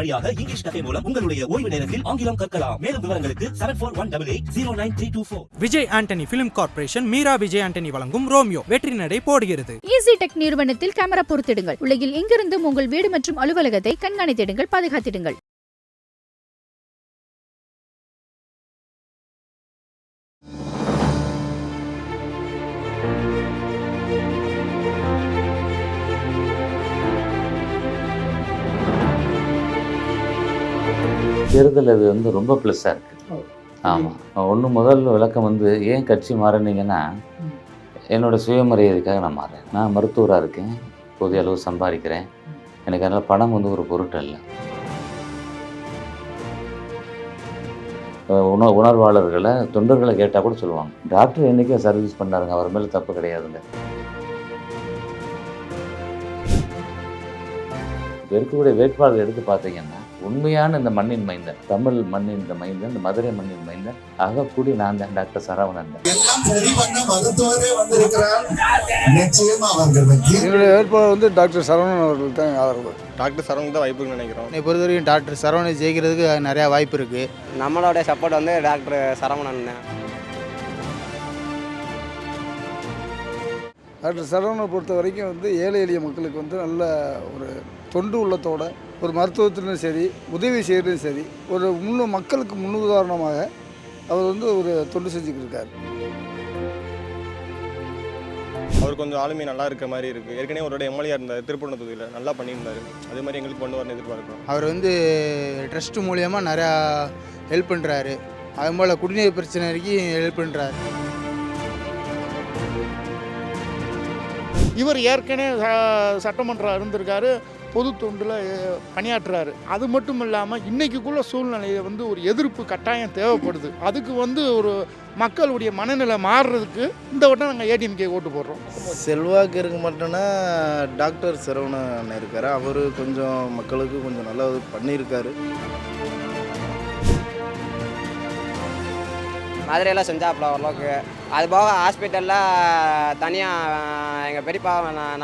வழியாக இங்கிலீஷ் கதை மூலம் உங்களுடைய ஓய்வு நேரத்தில் ஆங்கிலம் கற்கலாம். மேலும் விவரங்களுக்கு seven four one double eight zero nine three two four Vijay Antony film corporation Meera Vijay Antony வழங்கும் ரோமியோ வெற்றி நடை போடுகிறது. ஈஸி டெக் நிறுவனத்தில் கேமரா பொருத்திடுங்கள். உலகில் எங்கிருந்தும் உங்கள் வீடு மற்றும் அலுவலகத்தை கண்காணித்திடுங்கள் பாதுகாத்திடுங்கள். தேர்தல் அது வந்து ரொம்ப ப்ளஸ்ஸாக இருக்குது ஆமாம் ஒன்று முதல் விளக்கம் வந்து ஏன் கட்சி மாறினீங்கன்னா என்னோட சுயமரியாதைக்காக நான் மாறேன். நான் மருத்துவராக இருக்கேன். போதிய அளவு சம்பாதிக்கிறேன். எனக்கு அதனால் பணம் வந்து ஒரு பொருட்டு இல்லை. உண உணர்வாளர்களை தொண்டர்களை கேட்டால் கூட சொல்லுவாங்க. Doctor என்றைக்கே service பண்ணாருங்க. அவர் மேலே தப்பு கிடையாதுங்க. இருக்கக்கூடிய வேட்பாளர் எடுத்து பார்த்தீங்கன்னா உண்மையான இந்த மண்ணின் மைந்தன் தமிழ் மண்ணின் இந்த மைந்தன் இந்த மதுரை மண்ணின் மைந்தன் ஆகக்கூடிய நான் தான் டாக்டர் சரவணன் எங்களுடைய வேட்பாளர் வந்து டாக்டர் சரவணன் அவர்கள் தான் ஆதரவு. டாக்டர் சரவணன் தான் வாய்ப்புன்னு நினைக்கிறோம். என்னை பொறுத்த வரைக்கும் டாக்டர் சரவணன் ஜெயிக்கிறதுக்கு நிறையா வாய்ப்பு இருக்குது நம்மளோட சப்போர்ட் வந்து டாக்டர் சரவணன் தான். டாக்டர் சரவணனை பொறுத்த வரைக்கும் வந்து ஏழை எளிய மக்களுக்கு வந்து நல்ல ஒரு தொண்டு உள்ளத்தோட ஒரு மருத்துவத்திலும் சரி உதவி செய்கிறதும் சரி ஒரு முன்னு மக்களுக்கு முன்னுதாரணமாக அவர் வந்து ஒரு தொண்டு செஞ்சுக்கிட்டு இருக்காரு அவர் கொஞ்சம் ஆளுமை நல்லா இருக்க மாதிரி இருக்கு. ஏற்கனவே அவரோட எம்எல்ஏ இருந்தார் திருப்பூர் தொகுதியில் நல்லா பண்ணியிருந்தாரு. அதே மாதிரி எங்களுக்கு கொண்டு வரணும் எதிர்பார்க்கிறோம். அவர் வந்து ட்ரஸ்ட் மூலியமாக நிறையா ஹெல்ப் பண்ணுறாரு அது போல் குடிநீர் பிரச்சனை வரைக்கும் ஹெல்ப் பண்ணுறாரு இவர் ஏற்கனவே ச- சட்டமன்றம் இருந்திருக்காரு. பொது தொண்டில் பணியாற்றுறாரு. அது மட்டும் இல்லாமல் இன்னைக்குள்ள சூழ்நிலையை வந்து ஒரு எதிர்ப்பு கட்டாயம் தேவைப்படுது. அதுக்கு வந்து ஒரு மக்களுடைய மனநிலை மாறுறதுக்கு இந்த வட்டம் நாங்கள் ஏடிஎம்கே ஓட்டு போடுறோம். செல்வாக்கு இருக்கு மட்டும்னா டாக்டர் சரவணன் இருக்காரு. அவர் கொஞ்சம் மக்களுக்கு கொஞ்சம் நல்லா இது பண்ணியிருக்காரு. மதுரையில் செஞ்சாப்புல ஓரளவுக்கு. அது போக ஹாஸ்பிட்டலில் தனியாக எங்கள் பெரியப்பா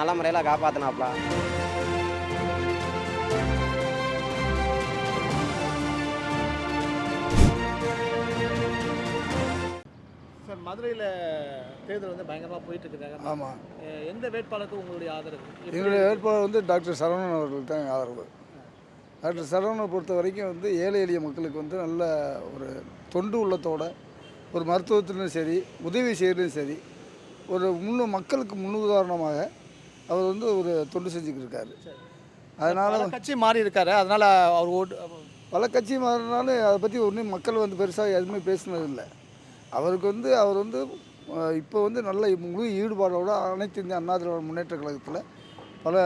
நல்ல முறையில் காப்பாற்றினாப்புல சார் மதுரையில் தேர்தல் வந்து பயங்கரமாக போயிட்டு இருக்காங்க ஆமாம் எந்த வேட்பாளருக்கு உங்களுடைய ஆதரவு? எங்களுடைய வேட்பாளர் வந்து டாக்டர் சரவணன் அவர்கள் தான் ஆதரவு. டாக்டர் சரவணனை பொறுத்த வரைக்கும் வந்து ஏழை எளிய மக்களுக்கு வந்து நல்ல ஒரு தொண்டு உள்ளத்தோட ஒரு மருத்துவத்திலும் சரி உதவி செய்கிறதும் சரி ஒரு முன்னு மக்களுக்கு முன்னுதாரணமாக அவர் வந்து ஒரு தொண்டு செஞ்சுக்கிட்டு இருக்காரு. அதனால் கட்சி மாறி இருக்காரு. அதனால அவர் ஓட்டு பல கட்சி மாறினாலும் அதை பற்றி ஒன்றும் மக்கள் வந்து பெருசாக எதுவுமே பேசுனது இல்லை அவருக்கு வந்து அவர் வந்து இப்போ வந்து நல்ல முழு ஈடுபாடோட அனைத்து இந்திய அண்ணா திராவிட முன்னேற்ற கழகத்தில் பல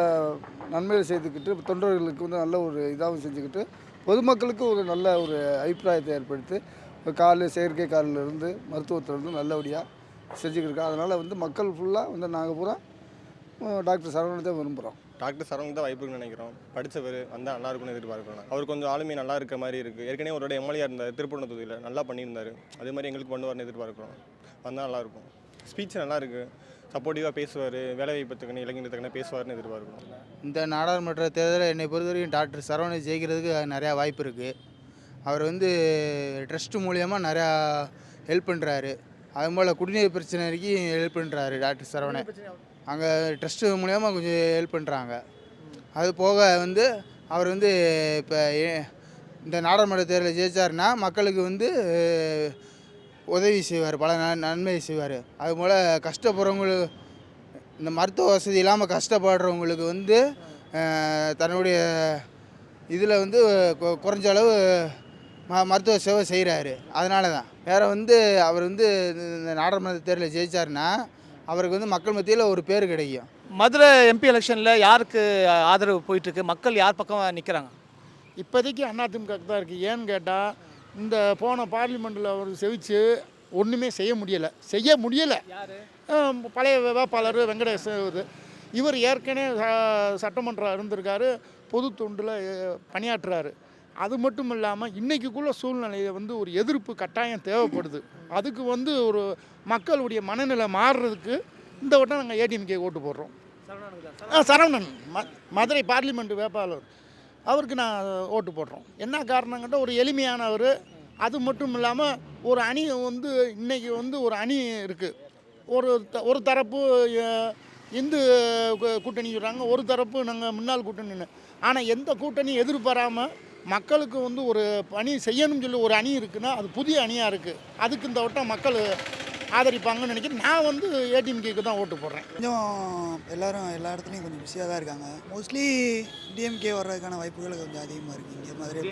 நன்மைகள் செய்துக்கிட்டு தொண்டர்களுக்கு வந்து நல்ல ஒரு இதாகவும் செஞ்சுக்கிட்டு பொதுமக்களுக்கு ஒரு நல்ல ஒரு அபிப்பிராயத்தை ஏற்படுத்தி கால் செயற்கை காலிலிருந்து மருத்துவத்திலிருந்து நல்லபடியாக செஞ்சுக்கிட்டு இருக்கோம் அதனால் வந்து மக்கள் ஃபுல்லாக வந்து நாங்கள் பூரா டாக்டர் சரவணத்தை விரும்புகிறோம் டாக்டர் சரவணன் தான் வாய்ப்புன்னு நினைக்கிறோம். படித்தவர் வந்தால் நல்லா இருக்கும்னு எதிர்பார்க்கிறோம் அவர் கொஞ்சம் ஆளுமை நல்லா இருக்க மாதிரி இருக்கு. ஏற்கனவே அவரோட எம்எல்ஏ இருந்தார் திருப்பூர் தொகுதியில். நல்லா பண்ணியிருந்தாரு. அதே மாதிரி எங்களுக்கு வரணும் எதிர்பார்க்கிறோம். வந்தால் நல்லா இருக்கும். ஸ்பீச் நல்லா இருக்கு. சப்போர்ட்டிவாக பேசுவார். வேலை வாய்ப்புத்துக்குன்னு இளைஞர்களுக்கு பேசுவார்னு எதிர்பார்க்கிறோம். இந்த நாடாளுமன்ற தேர்தலில் என்னை பொறுத்த வரைக்கும் டாக்டர் சரவணன் ஜெயிக்கிறதுக்கு நிறையா வாய்ப்பு இருக்குது அவர் வந்து ட்ரஸ்ட் மூலியமாக நிறையா ஹெல்ப் பண்ணுறாரு அது போல் குடிநீர் பிரச்சனை வரைக்கும் ஹெல்ப் பண்ணுறாரு டாக்டர் சரவணன். அங்கே ட்ரஸ்ட்டு மூலியமாக கொஞ்சம் ஹெல்ப் பண்ணுறாங்க. அது போக வந்து அவர் வந்து இப்போ இந்த நாடாளுமன்ற தேர்தலில் ஜெயிச்சாருன்னா மக்களுக்கு வந்து உதவி செய்வார் பல நன்மை செய்வார். அதுபோல் கஷ்டப்படுறவங்களுக்கு இந்த மருத்துவ வசதி இல்லாமல் கஷ்டப்படுறவங்களுக்கு வந்து தன்னுடைய இதில் வந்து கொ- குறைஞ்ச அளவு ம மருத்துவ சேவை செய்கிறாரு. அதனால தான். வேறு வந்து அவர் வந்து இந்த நாடாளுமன்ற தேர்தலில் ஜெயிச்சாருன்னா அவருக்கு வந்து மக்கள் மத்தியில் ஒரு பேர் கிடைக்கும். மதுரை எம்பி எலெக்ஷனில் யாருக்கு ஆதரவு போயிட்டுருக்கு? மக்கள் யார் பக்கம் நிற்கிறாங்க இப்போதைக்கு அதிமுகக்கு தான் இருக்குது ஏன்னு கேட்டால் இந்த போன பார்லிமெண்ட்டில் அவர் செவிச்சு ஒன்றுமே செய்ய முடியலை. செய்ய முடியலை. பழைய வேட்பாளர் வெங்கடேஷ் இது இவர் ஏற்கனவே ச- சட்டமன்றம் இருந்திருக்காரு. பொது தொண்டில் பணியாற்றுறாரு. அது மட்டும் இல்லாமல் இன்றைக்குள்ள சூழ்நிலையை வந்து ஒரு எதிர்ப்பு கட்டாயம் தேவைப்படுது. அதுக்கு வந்து ஒரு மக்களுடைய மனநிலை மாறுறதுக்கு இந்த வட்டம் நாங்கள் ஏடிஎம்கே ஓட்டு போடுறோம். ஆ சரவணன் ம மதுரை பார்லிமெண்ட் வேட்பாளர். அவருக்கு நான் ஓட்டு போடுறோம். என்ன காரணங்கிட்ட ஒரு எளிமையானவர். அது மட்டும் இல்லாமல் ஒரு அணி வந்து இன்றைக்கி வந்து ஒரு அணி இருக்குது ஒரு த ஒரு தரப்பு இந்து கூட்டணி சொல்கிறாங்க ஒரு தரப்பு நாங்கள் முன்னாள் கூட்டணின்னு. ஆனால் எந்த கூட்டணி எதிர்பாராமல் மக்களுக்கு வந்து ஒரு பணி செய்யணும்னு சொல்லி ஒரு அணி இருக்குன்னா அது புதிய அணியாக இருக்குது அதுக்கு இந்த வட்டம் மக்கள் ஆதரிப்பாங்கன்னு நினைக்கிறேன். நான் வந்து ஏடிஎம்கேக்கு தான் ஓட்டு போடுறேன். கொஞ்சம் எல்லாரும் எல்லா இடத்துலையும் கொஞ்சம் பிஸியாக தான் இருக்காங்க. மோஸ்ட்லி டிஎம்கே வர்றதுக்கான வாய்ப்புகள் கொஞ்சம் அதிகமாக இருக்குது இங்கே மதுரை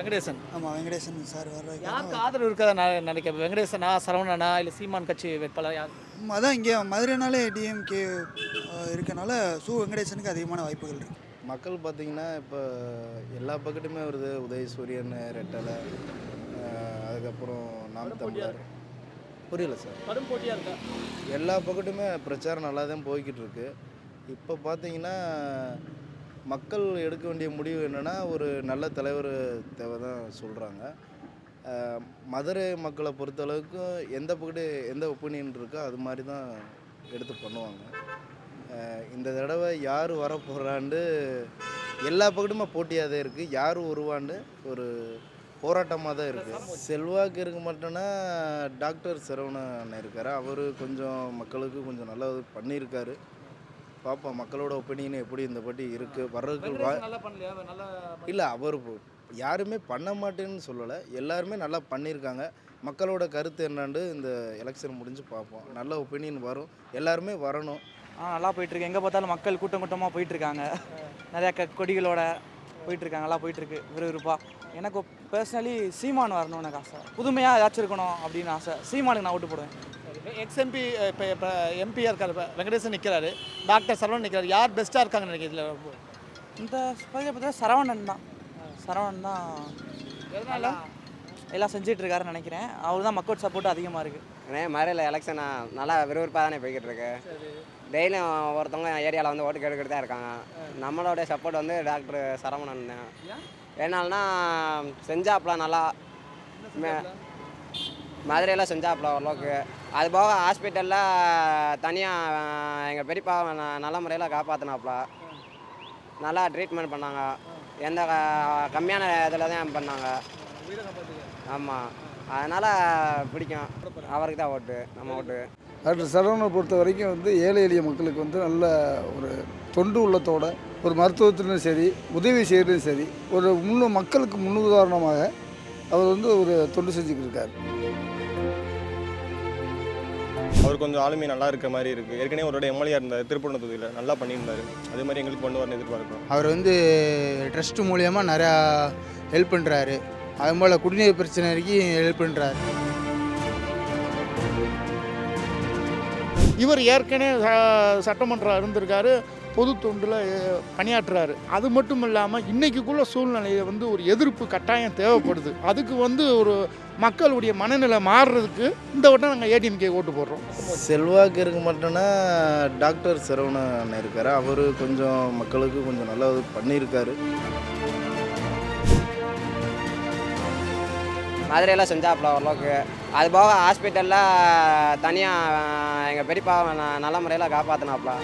வெங்கடேசன். ஆமாம் வெங்கடேசன் சார் யாருக்கு வர்றதுக்கான ஆதரவு இருக்கதா நான் நினைக்கிறேன்? வெங்கடேசனா சரவணனா இல்லை சீமான் கட்சி வேட்பாளர் யார்? அதான் இங்கே மதுரைனாலே டிஎம்கே இருக்கனால சு வெங்கடேசனுக்கு அதிகமான வாய்ப்புகள் இருக்குது மக்கள் பார்த்திங்கன்னா இப்போ எல்லா பக்கத்துமே வருது. உதயசூரியன் ரெட்டலை. அஹ், அதுக்கப்புறம் நாம் தமிழர். புரியல சார். கடும் போட்டியாக இருக்கா? எல்லா பக்கத்துமே பிரச்சாரம் நல்லா தான் போய்கிட்டு இருக்கு. இப்போ பார்த்தீங்கன்னா மக்கள் எடுக்க வேண்டிய முடிவு என்னென்னா ஒரு நல்ல தலைவர் தேவை தான் சொல்கிறாங்க மதுரை மக்களை பொறுத்தளவுக்கு எந்த பக்கத்து எந்த ஒப்பீனியன் இருக்கோ அது மாதிரி தான் எடுத்து பண்ணுவாங்க. இந்த தடவை யார் வரப்போகிறாண்டு எல்லா பக்கத்துமே போட்டியாக தான் இருக்குது யார் வருவாண்டு? ஒரு போராட்டமாக தான் இருக்குது செல்வாக்கு இருக்க மாட்டோன்னா டாக்டர் சரவணன் அண்ணன் இருக்கார். அவர் கொஞ்சம் மக்களுக்கு கொஞ்சம் நல்லது பண்ணியிருக்காரு. பார்ப்போம் மக்களோட ஒப்பீனியன் எப்படி இந்த பாட்டி இருக்குது வர்றதுக்கு வா நல்லா நல்லா இல்லை அவர் யாருமே பண்ண மாட்டேன்னு சொல்லலை. எல்லாருமே நல்லா பண்ணியிருக்காங்க. மக்களோட கருத்து என்னான்னு இந்த எலெக்ஷன் முடிஞ்சு பார்ப்போம் நல்ல ஒப்பீனியன் வரும். எல்லாருமே வரணும். ஆ நல்லா போயிட்டுருக்கு. எங்கே பார்த்தாலும் மக்கள் கூட்டம் கூட்டமாக போயிட்டுருக்காங்க. நிறையா க கொடிகளோட போயிட்டுருக்காங்க. நல்லா போயிட்டுருக்கு. விறுவிறுப்பாக எனக்கு பர்சனலி சீமான் வரணும்னு எனக்கு ஆசை. புதுமையாக ஏதாச்சும் இருக்கணும் அப்படின்னு ஆசை. சீமானுக்கு நான் ஓட்டு போடுவேன். எக்ஸ்எம்பி இப்போ இப்போ எம்பியாக இருக்கார். இப்போ வெங்கடேசன் நிற்கிறாரு டாக்டர் சரவணன் நிற்கிறாரு யார் பெஸ்ட்டாக இருக்காங்கன்னு நினைக்கிறேன் இதில் இந்த பகுதியை பார்த்தா சரவணன் தான். சரவணன் தான். எதனால? எல்லாம் செஞ்சுட்டு இருக்காருன்னு நினைக்கிறேன் அவர் தான் மக்கள் சப்போர்ட் அதிகமாக இருக்குது அண்ணே மதுரையில் எலெக்ஷன் நல்லா விறுவிறுப்பாக தானே போய்கிட்டு இருக்கு. டெய்லியும் ஒருத்தவங்க ஏரியாவில் வந்து ஓட்டு கேட்டுக்கிட்டு தான் இருக்காங்க. நம்மளோட சப்போர்ட் வந்து டாக்டர் சரவணன். தான் ஏன்னால்னா செஞ்சாப்ல நல்லா மே- மதுரையில் செஞ்சாப்ல ஓரளவுக்கு. அது போக ஹாஸ்பிட்டலில் தனியாக எங்கள் பெரியப்பா ந- நல்ல முறையில் காப்பாற்றினாப்ல நல்லா ட்ரீட்மெண்ட் பண்ணாங்க. எந்த கம்மியான இதில் தான் பண்ணாங்க. ஆமாம் அதனால் பிடிக்கும். அவருக்கு தான் ஓட்டு நம்ம ஓட்டு. டாக்டர் சரவணனை பொறுத்த வரைக்கும் வந்து ஏழை எளிய மக்களுக்கு வந்து நல்ல ஒரு தொண்டு உள்ளத்தோட ஒரு மருத்துவத்திலும் சரி உதவி செய்கிறதும் சரி ஒரு முன்னு மக்களுக்கு முன்னுதாரணமாக அவர் வந்து ஒரு தொண்டு செஞ்சுக்கிட்டு இருக்கார். அவர் கொஞ்சம் ஆளுமை நல்லா இருக்க மாதிரி இருக்குது ஏற்கனவே அவரோட எம்எல்ஏ இருந்தார் திருப்பூர் தொகுதியில் நல்லா பண்ணியிருந்தாரு. அதே மாதிரி எங்களுக்கு கொண்டு வரணும் எதிர்பார்க்குறோம். அவர் வந்து ட்ரஸ்ட் மூலியமாக நிறையா ஹெல்ப் பண்ணுறாரு அது போல் குடிநீர் பிரச்சனை வரைக்கும் ஹெல்ப் பண்ணுறாரு இவர் ஏற்கனவே ச- சட்டமன்றம் இருந்திருக்காரு பொது தொண்டில் பணியாற்றுறாரு. அது மட்டும் இல்லாமல் இன்றைக்குள்ள சூழ்நிலையை வந்து ஒரு எதிர்ப்பு கட்டாயம் தேவைப்படுது. அதுக்கு வந்து ஒரு மக்களுடைய மனநிலை மாறுறதுக்கு இந்த வட்டம் நாங்கள் ஏடிஎம்கே ஓட்டு போடுறோம். செல்வாக்கு இருக்க மாட்டோன்னா டாக்டர் சரவணன் இருக்கார். அவர் கொஞ்சம் மக்களுக்கு கொஞ்சம் நல்லா பண்ணியிருக்காரு. மதுரையில் செஞ்சாப்புல ஓரளவுக்கு. அது போக ஹாஸ்பிட்டலில் தனியாக எங்கள் பெரியப்பா நல்ல முறையில் காப்பாற்றினாப்புல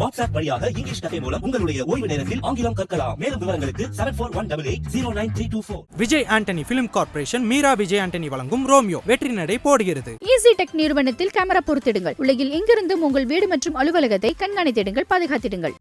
வாட்ஸ்அப் வழியாக இங்கிலீஷ் கதை மூலம் உங்களுடைய ஓய்வு நேரத்தில் ஆங்கிலம் கற்கலாம். மேலும் விவரங்களுக்கு seven four one double eight zero nine three two four Vijay Antony film corporation Meera Vijay Antony வழங்கும் ரோமியோ. வெற்றி நடை போடுகிறது. ஈஸி டெக் நிறுவனத்தில் கேமரா பொருத்திடுங்கள். உலகில் எங்கிருந்தும் உங்கள் வீடு மற்றும் அலுவலகத்தை கண்காணித்திடுங்கள் பாதுகாத்திடுங்கள்.